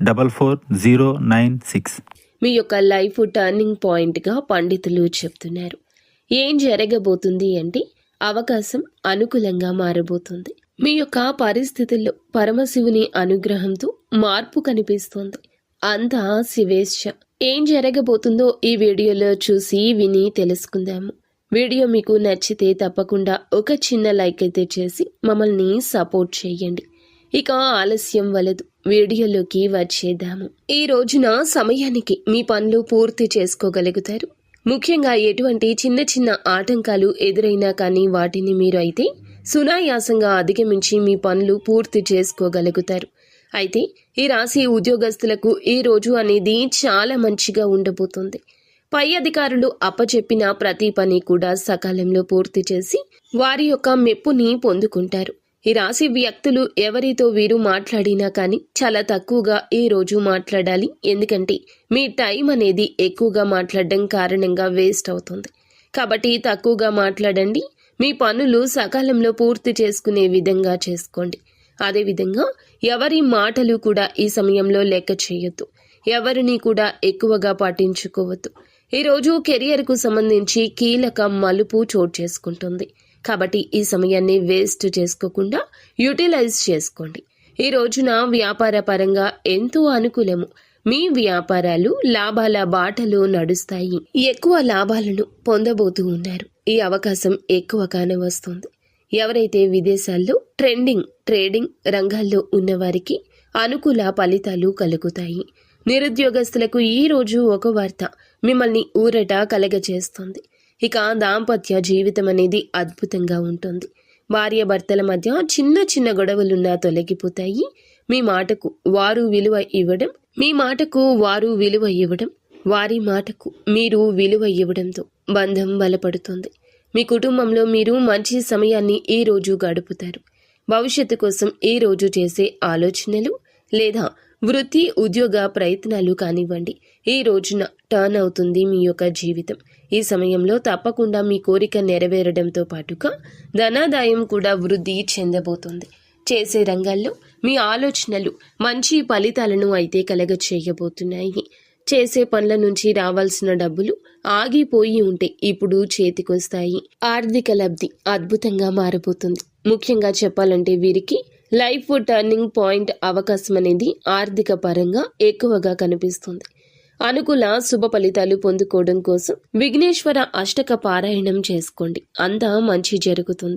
double four zero nine six మీ యొక్క life turning పాయింట్గా పండితులు చెప్తున్నారు. ఏం జరగబోతుంది అంటే అవకాశం అనుకూలంగా మారబోతుంది. మీ యొక్క పరిస్థితుల్లో పరమశివుని అనుగ్రహంతో మార్పు కనిపిస్తుంది. అంతా శివేచ్ఛ ఏం జరగబోతుందో ఈ వీడియోలో చూసి విని తెలుసుకుందాము. వీడియో మీకు నచ్చితే తప్పకుండా ఒక చిన్న లైక్ అయితే చేసి మమ్మల్ని సపోర్ట్ చేయండి. ఇక ఆలస్యం వలదు. వీడియోలోకి వచ్చేద్దాము. ఈ రోజున సమయానికి మీ పనులు పూర్తి చేసుకోగలుగుతారు. ముఖ్యంగా ఎటువంటి చిన్న చిన్న ఆటంకాలు ఎదురైనా కానీ వాటిని మీరు అయితే సునాయాసంగా అధిగమించి మీ పనులు పూర్తి చేసుకోగలుగుతారు. అయితే ఈ రాశి ఉద్యోగస్తులకు ఈ రోజు అనేది చాలా మంచిగా ఉండబోతుంది. పై అధికారులు అప్పచెప్పిన ప్రతి పని కూడా సకాలంలో పూర్తి చేసి వారి యొక్క మెప్పుని పొందుకుంటారు. ఈ రాశి వ్యక్తులు ఎవరితో వీరు మాట్లాడినా కానీ చాలా తక్కువగా ఈ రోజు మాట్లాడాలి. ఎందుకంటే మీ టైం అనేది ఎక్కువగా మాట్లాడడం కారణంగా వేస్ట్ అవుతుంది. కాబట్టి తక్కువగా మాట్లాడండి. మీ పనులు సకాలంలో పూర్తి చేసుకునే విధంగా చేసుకోండి. అదేవిధంగా ఎవరి మాటలు కూడా ఈ సమయంలో లెక్క చేయొద్దు. ఎవరిని కూడా ఎక్కువగా పట్టించుకోవద్దు. ఈరోజు కెరియర్కు సంబంధించి కీలక మలుపు చోటు చేసుకుంటుంది. కాబట్టి ఈ సమయాన్ని వేస్ట్ చేసుకోకుండా యూటిలైజ్ చేసుకోండి. ఈ రోజున వ్యాపార పరంగా ఎంతో అనుకూలము. మీ వ్యాపారాలు లాభాల బాటలో నడుస్తాయి. ఎక్కువ లాభాలను పొందబోతూ ఉన్నారు. ఈ అవకాశం ఎక్కువగానే వస్తుంది. ఎవరైతే విదేశాల్లో ట్రెండింగ్ ట్రేడింగ్ రంగాల్లో ఉన్నవారికి అనుకూల ఫలితాలు కలుగుతాయి. నిరుద్యోగస్తులకు ఈ రోజు ఒక వార్త. మిమ్మల్ని ఊరట కలగచేస్తుంది ఇక దాంపత్య జీవితం అనేది అద్భుతంగా ఉంటుంది. భార్య భర్తల మధ్య చిన్న చిన్న గొడవలున్నా తొలగిపోతాయి. మీ మాటకు వారు విలువ ఇవ్వడం మీ మాటకు వారు విలువ ఇవ్వడం వారి మాటకు మీరు విలువ ఇవ్వడంతో బంధం బలపడుతుంది. మీ కుటుంబంలో మీరు మంచి సమయాన్ని ఈ రోజు గడుపుతారు. భవిష్యత్తు కోసం ఈ రోజు చేసే ఆలోచనలు లేదా వృత్తి ఉద్యోగ ప్రయత్నాలు కానివ్వండి. ఈ రోజున టర్న్ అవుతుంది మీ యొక్క జీవితం. ఈ సమయంలో తప్పకుండా మీ కోరిక నెరవేరడంతో పాటుగా ధనాదాయం కూడా వృద్ధి చెందబోతుంది. చేసే రంగాల్లో మీ ఆలోచనలు మంచి ఫలితాలను అయితే కలగ చేయబోతున్నాయి చేసే పనుల నుంచి రావాల్సిన డబ్బులు ఆగిపోయి ఉంటే ఇప్పుడు చేతికొస్తాయి. ఆర్థిక లబ్ధి అద్భుతంగా మారబోతుంది. ముఖ్యంగా చెప్పాలంటే వీరికి లైఫ్ టర్నింగ్ పాయింట్ అవకాశం అనేది ఆర్థిక పరంగా ఎక్కువగా కనిపిస్తుంది. అనుకూల శుభ ఫలితాలు పొందుకోవడం కోసం విఘ్నేశ్వర అష్టక పారాయణం చేసుకోండి. అంతా మంచి జరుగుతుంది.